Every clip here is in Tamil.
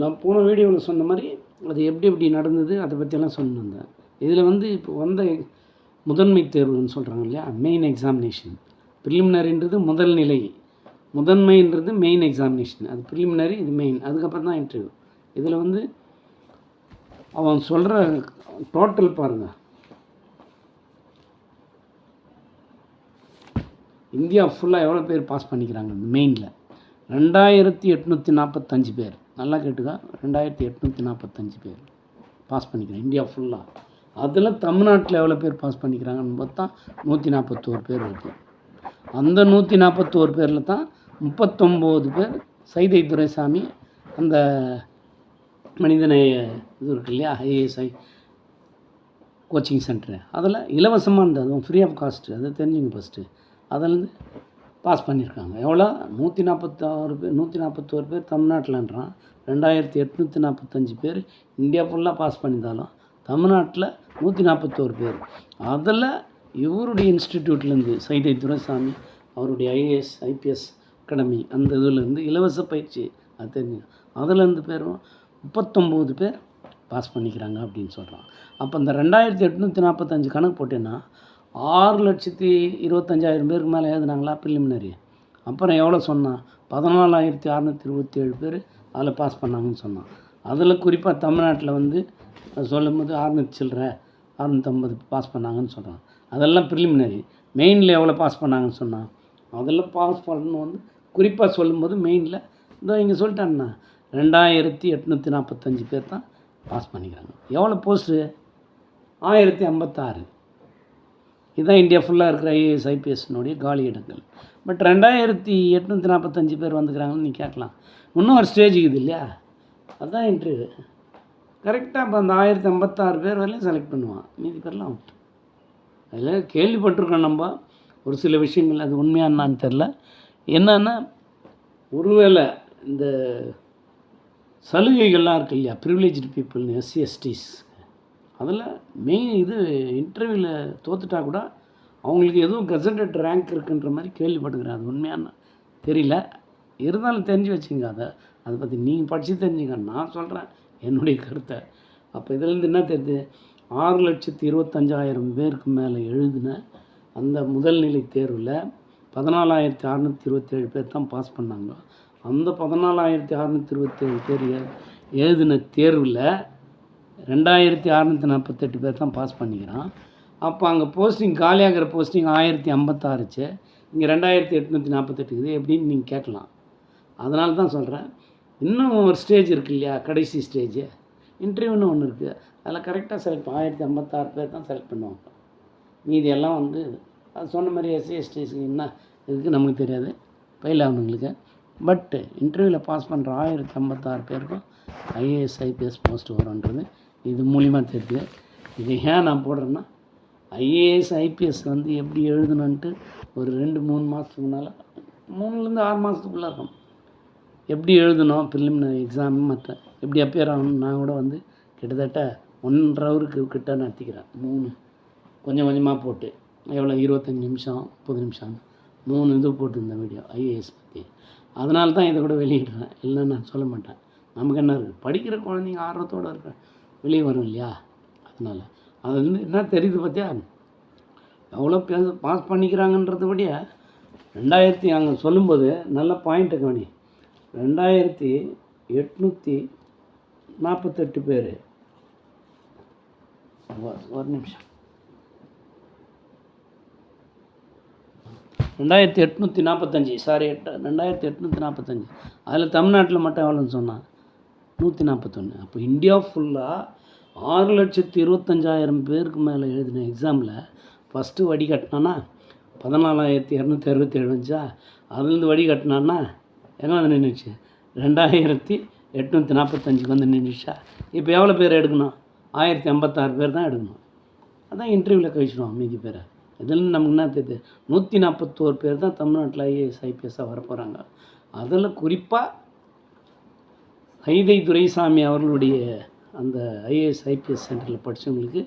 நான் போன வீடியோவில் சொன்ன மாதிரி அது எப்படி எப்படி நடந்தது அதை பற்றியெல்லாம் சொன்னிருந்தேன் இதில் வந்து இப்போ வந்த முதன்மை தேர்வுன்னு சொல்கிறாங்க இல்லையா? மெயின் எக்ஸாமினேஷன் ப்ரிலிமினரின்றது முதல் நிலை. முதன்மைன்றது மெயின் எக்ஸாமினேஷன் அது ப்ரிலிமினரி இது மெயின் அதுக்கப்புறம் தான் இன்டர்வியூ இதில் வந்து அவன் சொல்கிற டோட்டல் பாருங்கள் இந்தியா ஃபுல்லாக எவ்வளோ பேர் பாஸ் பண்ணிக்கிறாங்க? மெயினில் ரெண்டாயிரத்தி எட்நூற்றி நாற்பத்தஞ்சு பேர். நல்லா கேட்டுக்கா. ரெண்டாயிரத்தி எட்நூற்றி நாற்பத்தஞ்சு பேர் பாஸ் பண்ணிக்கிறேன். இந்தியா ஃபுல்லாக அதில் தமிழ்நாட்டில் எவ்வளோ பேர் பாஸ் பண்ணிக்கிறாங்கன்னு பார்த்தா நூற்றி நாற்பத்தோரு பேர் இருக்குது அந்த நூற்றி நாற்பத்தோரு பேரில் தான் முப்பத்தொம்போது பேர் சைதை துரைசாமி அந்த மனிதநேய இது இருக்கு இல்லையா ஐஏஎஸ்ஐ கோச்சிங் சென்டரு அதில் இலவசமாக இருந்தது அதுவும் ஃப்ரீ ஆஃப் காஸ்ட்டு அதை தெரிஞ்சுங்க ஃபஸ்ட்டு அதிலேருந்து பாஸ் பண்ணியிருக்காங்க. எவ்வளோ நூற்றி நாற்பத்தாறு பேர் நூற்றி நாற்பத்தோரு பேர் தமிழ்நாட்டில்ன்றான். ரெண்டாயிரத்தி எட்நூற்றி நாற்பத்தஞ்சு பேர் இந்தியா ஃபுல்லாக பாஸ் பண்ணியிருந்தாலும் தமிழ்நாட்டில் நூற்றி நாற்பத்தோரு பேர். அதில் இவருடைய இன்ஸ்டிடியூட்லேருந்து சைதை துரைசாமி அவருடைய ஐஏஎஸ் ஐபிஎஸ் அகாடமி அந்த இதுலேருந்து இலவச பயிற்சி அது தெரிஞ்சு. அதுலேருந்து பேரும் முப்பத்தொம்போது பேர் பாஸ் பண்ணிக்கிறாங்க அப்படின்னு சொல்கிறான் அப்போ இந்த ரெண்டாயிரத்தி எட்நூற்றி நாற்பத்தஞ்சு கணக்கு போட்டேன்னா ஆறு லட்சத்தி இருபத்தஞ்சாயிரம் பேருக்கு மேலே எழுதுனாங்களா பிலிமினரி அப்புறம் எவ்வளோ சொன்னால் பதினாலாயிரத்தி அறநூற்றி இருபத்தி ஏழு பேர் அதில் பாஸ் பண்ணாங்கன்னு சொன்னான். அதில் குறிப்பாக தமிழ்நாட்டில் வந்து அது சொல்லும்போது ஆறுநூற்றி சில்லற அறுநூற்றம்பது பாஸ் பண்ணாங்கன்னு சொல்கிறான் அதெல்லாம் ப்ரிலிமினரி மெயினில் எவ்வளோ பாஸ் பண்ணாங்கன்னு சொன்னான். அதெல்லாம் பாஸ் பண்ணணும் வந்து குறிப்பாக சொல்லும்போது மெயினில் இதோ இங்கே சொல்லிட்டாங்கண்ணா ரெண்டாயிரத்தி எட்நூற்றி நாற்பத்தஞ்சு பேர் தான் பாஸ் பண்ணிக்கிறாங்க. எவ்வளோ போஸ்ட்டு ஆயிரத்தி ஐம்பத்தாறு. இதுதான் இந்தியா ஃபுல்லாக இருக்கிற ஐஏஎஸ் ஐபிஎஸ்னுடைய காலி இடங்கள். பட் ரெண்டாயிரத்தி எட்நூற்றி நாற்பத்தஞ்சு பேர் வந்துக்கிறாங்கன்னு நீ கேட்கலாம். இன்னும் ஒரு ஸ்டேஜ் இருக்குது இல்லையா? அதுதான் இன்டர்வியூ கரெக்டாக இப்போ அந்த ஆயிரத்தி ஐம்பத்தாறு பேர் வரையிலும் செலக்ட் பண்ணுவான். மீதி பேர்லாம் அவுட் அதில் கேள்விப்பட்டிருக்கோம் நம்ம. ஒரு சில விஷயங்கள் அது உண்மையானான்னு தெரில என்னன்னா ஒருவேளை இந்த சலுகைகள்லாம் இருக்கு இல்லையா? ப்ரிவிலேஜ்டு பீப்புள்னு எஸ்சி எஸ்டிஸ் அதில் மெயின் இது இன்டர்வியூவில் தோத்துட்டா கூட அவங்களுக்கு எதுவும் கசண்டட் ரேங்க் இருக்குன்ற மாதிரி கேள்விப்பட்டுக்கிறேன் அது உண்மையான தெரியல. இருந்தாலும் தெரிஞ்சு வச்சுங்க அதை. அதை பற்றி நீங்கள் படித்து தெரிஞ்சுங்க. நான் சொல்கிறேன் என்னுடைய கருத்தை. அப்போ இதுலேருந்து என்ன தெரியுது? ஆறு லட்சத்தி இருபத்தஞ்சாயிரம் பேருக்கு மேலே எழுதின அந்த முதல்நிலை தேர்வில் பதினாலாயிரத்தி அறநூற்றி இருபத்தேழு பேர் தான் பாஸ் பண்ணாங்க. அந்த பதினாலாயிரத்தி அறநூற்றி இருபத்தேழு பேர் எழுதின தேர்வில் ரெண்டாயிரத்தி அறநூற்றி நாற்பத்தெட்டு பேர் தான் பாஸ் பண்ணிக்கிறான். அப்போ அங்கே போஸ்டிங் காலியாகிற போஸ்டிங் ஆயிரத்தி ஐம்பத்தாறுச்சு இங்கே ரெண்டாயிரத்தி எட்நூற்றி நாற்பத்தெட்டு இது எப்படின்னு நீங்கள் கேட்கலாம். அதனால தான் சொல்கிறேன் இன்னும் ஒரு ஸ்டேஜ் இருக்கு இல்லையா? கடைசி ஸ்டேஜ் இன்டர்வியூன்னு ஒன்று இருக்குது அதில் கரெக்டாக செலக்ட் ஆயிரத்தி ஐம்பத்தாறு பேர் தான் செலக்ட் பண்ணுவாங்க. மீதி எல்லாம் வந்து அது சொன்ன மாதிரி எஸ்சி எஸ்டிஸ்க்கு என்ன இதுக்கு நமக்கு தெரியாது. ஃபெயில் ஆகணுங்களுக்கு பட்டு இன்டர்வியூவில் பாஸ் பண்ணுற ஆயிரத்தி ஐம்பத்தாறு பேருக்கும் ஐஏஎஸ் ஐபிஎஸ் போஸ்ட் வரும்ன்றது இது மூலிமா தெரியுது. இது ஏன் நான் போடுறேன்னா ஐஏஎஸ் ஐபிஎஸ் வந்து எப்படி எழுதணுன்ட்டு ஒரு ரெண்டு மூணு மாதத்துக்கு முன்னால் மூணுலேருந்து ஆறு மாதத்துக்குள்ளே இருக்கும். எப்படி எழுதணும் ப்ரிலிமினரி எக்ஸாம் மற்ற எப்படி அப்பியர் ஆகணும் நான் கூட வந்து கிட்டத்தட்ட ஒன்றரை ஹவருக்கு கிட்ட நடத்திக்கிறேன். மூணு. கொஞ்சம் கொஞ்சமாக போட்டு. எவ்வளோ இருபத்தஞ்சி நிமிஷம் முப்பது நிமிஷம். மூணு இது போட்டிருந்தேன் வீடியோ ஐஏஎஸ் பற்றி அதனால தான் இதை கூட வெளியிடுறேன். இல்லைன்னு நான் சொல்ல மாட்டேன். நமக்கு என்ன இருக்குது படிக்கிற குழந்தைங்க ஆர்வத்தோடு இருக்க வெளியே வரும் இல்லையா? அதனால். அது வந்து என்ன தெரியுது பார்த்தியா எவ்வளோ பேச பாஸ் பண்ணிக்கிறாங்கன்றத விட ரெண்டாயிரத்தி அங்கே சொல்லும்போது நல்ல பாயிண்ட்டு கவனி ரெண்டாயிரத்தி எட்நூற்றி நாற்பத்தெட்டு பேர். ஒரு நிமிஷம். ரெண்டாயிரத்தி எட்நூற்றி நாற்பத்தஞ்சி சாரி எட்டு ரெண்டாயிரத்தி எட்நூற்றி நாற்பத்தஞ்சி. அதில் தமிழ்நாட்டில் மட்டும் எவ்வளோன்னு சொன்னான் நூற்றி நாற்பத்தொன்று அப்போ இந்தியா ஃபுல்லாக ஆறு லட்சத்தி இருபத்தஞ்சாயிரம் பேருக்கு மேலே எழுதின எக்ஸாமில் ஃபஸ்ட்டு வடிகட்டினானா பதினாலாயிரத்தி இரநூத்தி அறுபத்தி வந்துச்சா அதுலேருந்து வடிகட்டினான்னா எங்கே வந்து நின்றுச்சு ரெண்டாயிரத்தி எட்நூற்றி நாற்பத்தஞ்சுக்கு வந்து நின்றுச்சா இப்போ எவ்வளோ பேர் எடுக்கணும்? ஆயிரத்தி ஐம்பத்தாறு பேர் தான் எடுக்கணும். அதான் இன்டர்வியூவில் கழிச்சிடுவோம் மீதி பேரை. இதில் நமக்கு என்ன தெரியுது? நூற்றி நாற்பத்தோரு பேர் தான் தமிழ்நாட்டில் ஐஏஎஸ் ஐபிஎஸ்ஸாக வரப்போகிறாங்க அதில் குறிப்பாக ஐதை துரைசாமி அவர்களுடைய அந்த ஐஏஎஸ் ஐபிஎஸ் சென்டரில் படித்தவங்களுக்கு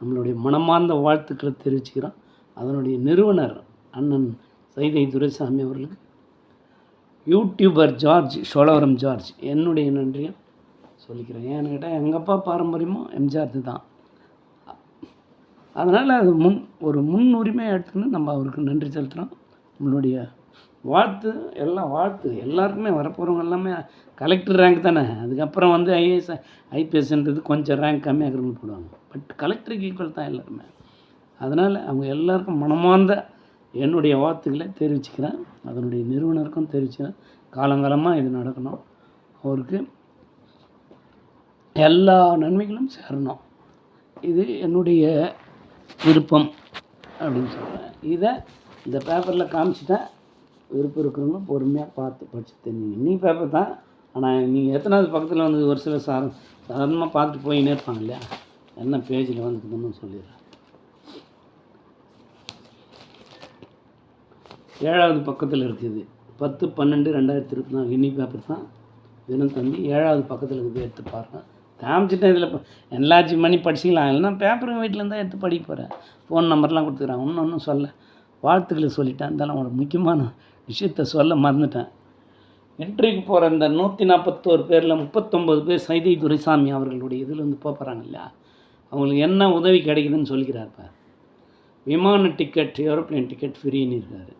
நம்மளுடைய மனமார்ந்த வாழ்த்துக்களை தெரிவிச்சுக்கிறோம். அதனுடைய நிறுவனர் அண்ணன் சைதை துரைசாமி அவர்களுக்கு யூடியூபர் ஜார்ஜ் சோழவரம் ஜார்ஜ். என்னுடைய நன்றியும் சொல்லிக்கிறேன். ஏன்னு கேட்டால் எங்கள் அப்பா பாரம்பரியமும் எம்ஜிஆர் தான். அதனால் அது முன் ஒரு முன்னுரிமை எடுத்துன்னு நம்ம அவருக்கு நன்றி செலுத்துகிறோம். நம்மளுடைய வாழ்த்து எல்லாம் வாழ்த்து. எல்லாருக்குமே வரப்போகிறவங்க எல்லாமே கலெக்டர் ரேங்க் தானே. அதுக்கப்புறம் வந்து ஐஏஎஸ் ஐபிஎஸ்ன்றது கொஞ்சம் ரேங்க் கம்மியாகிறவங்க போடுவாங்க. பட் கலெக்டருக்கு ஈக்குவல் தான் எல்லாருமே. அதனால் அவங்க எல்லாருக்கும் மனமார்ந்த என்னுடைய வாழ்த்துக்களை தெரிவிச்சுக்கிறேன். அதனுடைய நிறுவனருக்கும் தெரிவிச்சுக்கிறேன். காலங்காலமாக இது நடக்கணும். அவருக்கு எல்லா நன்மைகளும் சேரணும். இது என்னுடைய விருப்பம் அப்படின்னு சொல்கிறேன் இதை இந்த பேப்பரில் காமிச்சிட்டேன். விருப்பம் இருக்கிறவங்க பொறுமையாக பார்த்து படிச்சு தெரிஞ்சுங்க. நீ பேப்பர் தான். ஆனால் நீங்கள் எத்தனாவது பக்கத்தில் வந்து ஒரு சில சார சாதாரணமாக பார்த்துட்டு போயின்னே இருப்பாங்க இல்லையா? என்ன பேஜில் வந்துக்கணும்னு சொல்லிடுறேன். ஏழாவது பக்கத்தில் இருக்குது. பத்து பன்னெண்டு ரெண்டாயிரத்தி இருபத்தி நாலு இன்னி பேப்பர் தான். தினம் தந்தி ஏழாவது பக்கத்தில் இருக்குது எடுத்து பாருங்கள் காமிச்சிட்டேன் இதில். எல்லாச்சும் மணி படிச்சிக்கலாம். இல்லைன்னா பேப்பரும் வீட்டில் இருந்தால் எடுத்து படிக்க போகிறேன் ஃபோன் நம்பர்லாம் கொடுத்துக்கிறாங்க. ஒன்றும் ஒன்றும் சொல்ல. வாழ்த்துக்களை சொல்லிட்டேன். இருந்தாலும் ஒரு முக்கியமான விஷயத்த சொல்ல மறந்துட்டேன். இன்டர்வியூக்கு போகிற இந்த நூற்றி நாற்பத்தோரு பேரில் முப்பத்தொம்பது பேர் சைதை துரைசாமி அவர்களுடைய இதில் வந்து போகிறாங்க இல்லையா? அவங்களுக்கு என்ன உதவி கிடைக்குதுன்னு சொல்லிக்கிறார் பார். விமான டிக்கெட் ஏரோப்ளேன் டிக்கெட் ஃப்ரீன்னு இருக்காரு.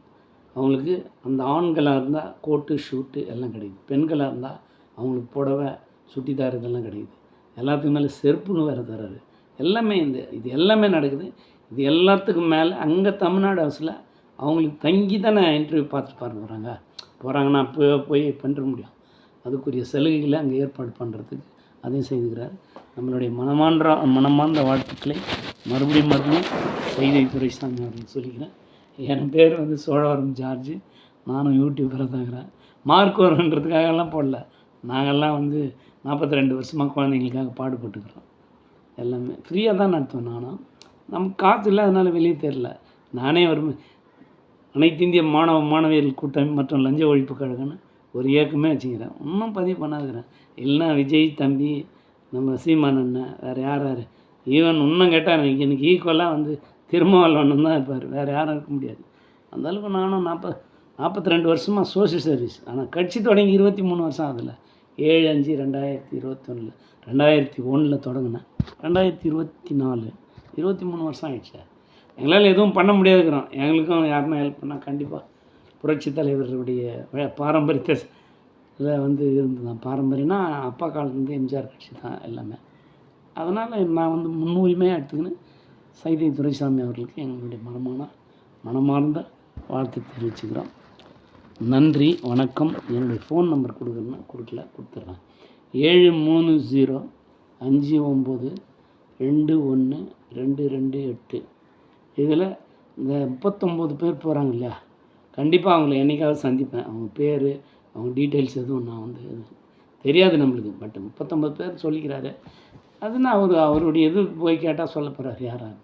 அவங்களுக்கு அந்த ஆண்களாக இருந்தால் கோட்டு ஷூட்டு எல்லாம் கிடைக்குது. பெண்களாக இருந்தால் அவங்களுக்கு புடவை சுட்டிதார் இதெல்லாம் கிடைக்குது. எல்லாத்துக்கும் மேலே செருப்புன்னு வேறு தர்றாரு. எல்லாமே இந்த இது எல்லாமே நடக்குது. இது எல்லாத்துக்கும் மேலே அங்கே தமிழ்நாடு ஹவுஸில் அவங்களுக்கு தங்கி தானே இன்டர்வியூ பார்த்து பார்க்க போகிறாங்க. போகிறாங்கன்னா இப்போ போய் பண்ணுற முடியும். அதுக்குரிய சலுகைகளை அங்கே ஏற்பாடு பண்ணுறதுக்கு அதையும் செய்துக்கிறார். நம்மளுடைய மனமான்ற மனமார்ந்த வாழ்த்துக்களை மறுபடியும் மறுபடியும் செய்தி துரைசாமி அப்படின்னு சொல்லிக்கிறேன். என் பேர் வந்து சோழவரம் ஜார்ஜ். நானும் யூடியூபராக தாங்கிறேன் மார்க் வருன்றதுக்காகலாம் போடல. நாங்கள்லாம் வந்து நாற்பத்தி ரெண்டு வருஷமாக குழந்தைங்களுக்காக பாடுபட்டுக்கிறோம். எல்லாமே ஃப்ரீயாக தான் நடத்துவேன் நானும். நமக்கு காசு இல்லை அதனால் வெளியே தெரில நானே வரும் அனைத்து இந்திய மாணவ மாணவியர்கள் கூட்டம் மற்றும் லஞ்ச ஒழிப்பு கழகம்னு ஒரு இயக்கமே வச்சுக்கிறேன். இன்னும் பதிவு பண்ணாதுக்கிறேன் இல்லைன்னா விஜய் தம்பி நம்ம சீமான் அண்ணன் வேறு யார் யார்? ஈவன் இன்னும் கேட்டால் எனக்கு எனக்கு ஈக்குவலாக வந்து திருமாவளவன் தான் இருப்பார். வேறு யாரும் இருக்க முடியாது. அந்த அளவுக்கு நானும் நாற்பது நாற்பத்தி ரெண்டு வருஷமாக சோஷியல் சர்வீஸ் ஆனால் கட்சி தொடங்கி இருபத்தி மூணு வருஷம் ஆகுதுல்ல ஏழு அஞ்சு ரெண்டாயிரத்தி இருபத்தொன்னில் ரெண்டாயிரத்தி ஒன்றில் தொடங்கினேன். ரெண்டாயிரத்தி இருபத்தி நாலு இருபத்தி மூணு வருஷம் ஆயிடுச்சு. எங்களால் எதுவும் பண்ண முடியாதுக்கிறோம் எங்களுக்கும் யாருன்னா ஹெல்ப் பண்ணால் கண்டிப்பாக புரட்சி தலைவர்களுடைய பாரம்பரியத்தை இதில் வந்து இருந்தது பாரம்பரியம்னா அப்பா காலத்துலேருந்து எம்ஜிஆர் கட்சி தான் எல்லாமே. அதனால் நான் வந்து முன்னுரிமையாக எடுத்துக்கின்னு. சைதை துரைசாமி அவர்களுக்கு எங்களுடைய மனமான மனமார்ந்த வாழ்த்து தெரிவிச்சுக்கிறோம். நன்றி வணக்கம். என்னுடைய ஃபோன் நம்பர் கொடுக்குறேன்னா கொடுக்கல கொடுத்துட்றேன் ஏழு மூணு ஜீரோ அஞ்சு ஒம்பது ரெண்டு ஒன்று ரெண்டு ரெண்டு எட்டு. இதில் இந்த முப்பத்தொம்போது பேர் போகிறாங்க இல்லையா? கண்டிப்பாக அவங்கள என்னைக்காவது சந்திப்பேன். அவங்க பேர் அவங்க டீட்டெயில்ஸ் எதுவும் நான் வந்து தெரியாது நம்மளுக்கு. பட் முப்பத்தொம்பது பேர் சொல்லிக்கிறாரு. அது நான் அவர் அவருடைய இது போய் கேட்டால் சொல்ல போகிறார் யாராவது.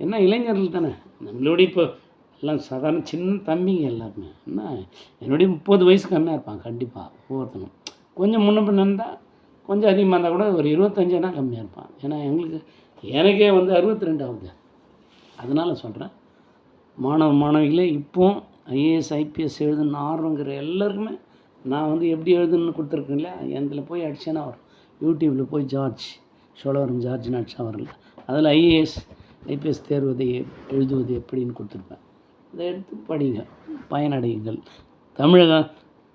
என்ன இளைஞர்கள் தானே? நம்மளோட இப்போ எல்லாம் சாதாரண சின்ன தம்பிங்க எல்லாருமே. என்ன என்னுடைய முப்பது வயசு கம்மியாக இருப்பான் கண்டிப்பாக ஒவ்வொருத்தனும். கொஞ்சம் முன்ன பின்ன இருந்தால் கொஞ்சம் அதிகமாக இருந்தால் கூட ஒரு இருபத்தஞ்சுனா கம்மியாக இருப்பான். ஏன்னா எங்களுக்கு எனக்கே வந்து அறுபத்தி ரெண்டு ஆகுது. அதனால் சொல்கிறேன் மாணவ மாணவிகளே இப்போது ஐஏஎஸ் ஐபிஎஸ் எழுதணும்னு ஆர்வங்கிற எல்லாருக்குமே நான் வந்து எப்படி எழுதுன்னு கொடுத்துருக்கேன் இல்லையா? எந்தில் போய் அடிச்சேன்னா வரும். யூடியூப்பில் போய் ஜார்ஜ் சோழவரம் ஜார்ஜ் நாட்ஷா வரல அதில் ஐஏஎஸ் ஐபிஎஸ் தேர்வதை எழுதுவது எப்படின்னு கொடுத்துருப்பேன் இதை எடுத்து படிங்க பயனடையுங்கள். தமிழக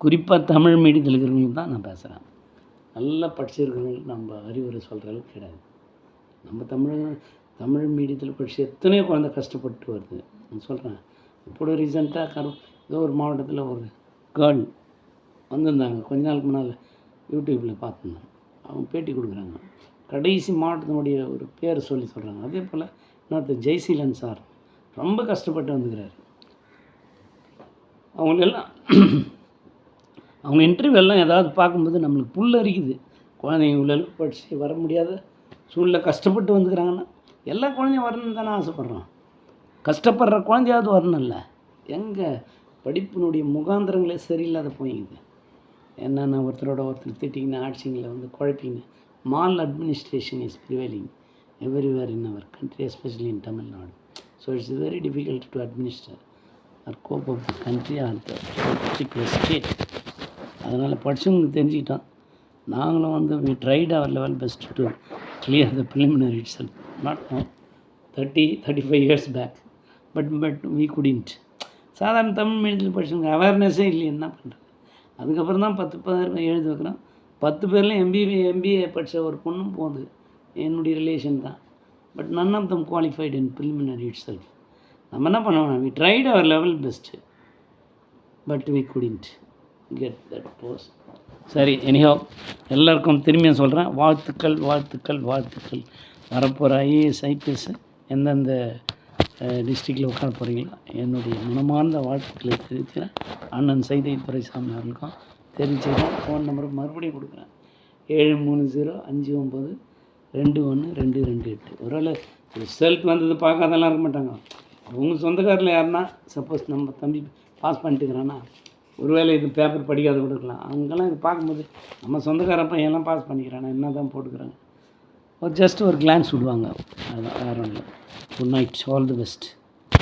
குறிப்பாக தமிழ் மீடியத்தில் இருக்கிறவங்களுக்கு தான் நான் பேசுகிறேன். நல்லா படிச்சிருக்கிறவங்க நம்ம அறிவுரை சொல்கிற அளவுக்கு கிடையாது. நம்ம தமிழ் தமிழ் மீடியத்தில் படித்து எத்தனையோ குழந்தை கஷ்டப்பட்டு வருது. நான் சொல்கிறேன் இப்போ ரீசெண்டாக கரு ஏதோ ஒரு மாவட்டத்தில் ஒரு கேர்ள் வந்திருந்தாங்க. கொஞ்ச நாளுக்கு முன்னால் யூடியூப்பில் பார்த்துருந்தேன். அவங்க பேட்டி கொடுக்குறாங்க. கடைசி மாவட்டத்தினுடைய ஒரு பேர் சொல்லி சொல்கிறாங்க அதே போல் இன்னொருத்தர் ஜெய்சீலன் சார் ரொம்ப கஷ்டப்பட்டு வந்துக்கிறாரு. அவங்களெல்லாம் அவங்க இன்டர்வியூ எல்லாம் ஏதாவது பார்க்கும்போது நம்மளுக்கு புல் அரிக்குது. குழந்தைங்க உள்ள படித்து வர முடியாத சூழ்நிலை கஷ்டப்பட்டு வந்துக்கிறாங்கன்னா எல்லா குழந்தையும் வரணும்னு தானே ஆசைப்பட்றோம். கஷ்டப்படுற குழந்தையாவது வரணும்ல. எங்கே படிப்பினுடைய முகாந்திரங்களே சரியில்லாத போயிங்குது என்னென்ன ஒருத்தரோட ஒருத்தர் திட்டிங்கன்னா ஆட்சிங்களை வந்து குழப்பிங்க maladministration is prevailing everywhere in our country especially in Tamil Nadu so it's very difficult to administer or cope of the country or the particular state அதனால் படித்தவங்களுக்கு தெரிஞ்சுக்கிட்டோம். நாங்களும் வந்து we tried our level best to clear the preliminary itself. Not no thirty thirty five years back but but we couldn't சாதாரண தமிழ் மீடியத்தில் படிச்சவங்க அவேர்னஸே இல்லை என்ன பண்ணுறது அதுக்கப்புறம் தான் பத்து பேர் எழுதி வைக்கிறோம். பத்து பேரில் எம்பிஏ எம்பிஏ படித்த ஒரு பொண்ணும் போகுது. என்னுடைய ரிலேஷன் தான். But none of them qualified in itself நம்ம என்ன பண்ணுவோம் we tried our level best but we couldn't get that post சரி எனிஹோ எல்லாருக்கும் திரும்பியும் சொல்கிறேன் வாழ்த்துக்கள் வாழ்த்துக்கள் வாழ்த்துக்கள். வரப்போகிற ஐஏஎஸ் ஐபிஎஸ் எந்தெந்த டிஸ்ட்ரிக்டில் உட்கார போகிறீங்களோ என்னுடைய மனமார்ந்த வாழ்த்துக்களை தெரிவிக்கிறேன். அண்ணன் சைதை துரைசாமி அவர்களுக்கும் தெரிவிச்சுக்கிறேன் ஃபோன் நம்பர் மறுபடியும் கொடுக்குறேன். ஏழு மூணு ஜீரோ அஞ்சு ஒம்பது ரெண்டு ஒன்று ரெண்டு ரெண்டு எட்டு. ஒருவேளை ரிசல்ட் வந்தது பார்க்காதெல்லாம் இருக்க மாட்டாங்க. அவங்க சொந்தக்காரில் யாருன்னா சப்போஸ் நம்ம தம்பி பாஸ் பண்ணிட்டுக்கிறான்னா ஒருவேளை இது பேப்பர் படிக்காத கூட இருக்கலாம். அவங்கெல்லாம் இது பார்க்கும்போது நம்ம சொந்தக்கார பையன்லாம் பாஸ் பண்ணிக்கிறானா என்ன தான் போட்டுக்கிறாங்க. ஒரு ஜஸ்ட் ஒரு கிளான்ஸ் விடுவாங்க. அதுதான் வேறு ஒன்றும் good night all the best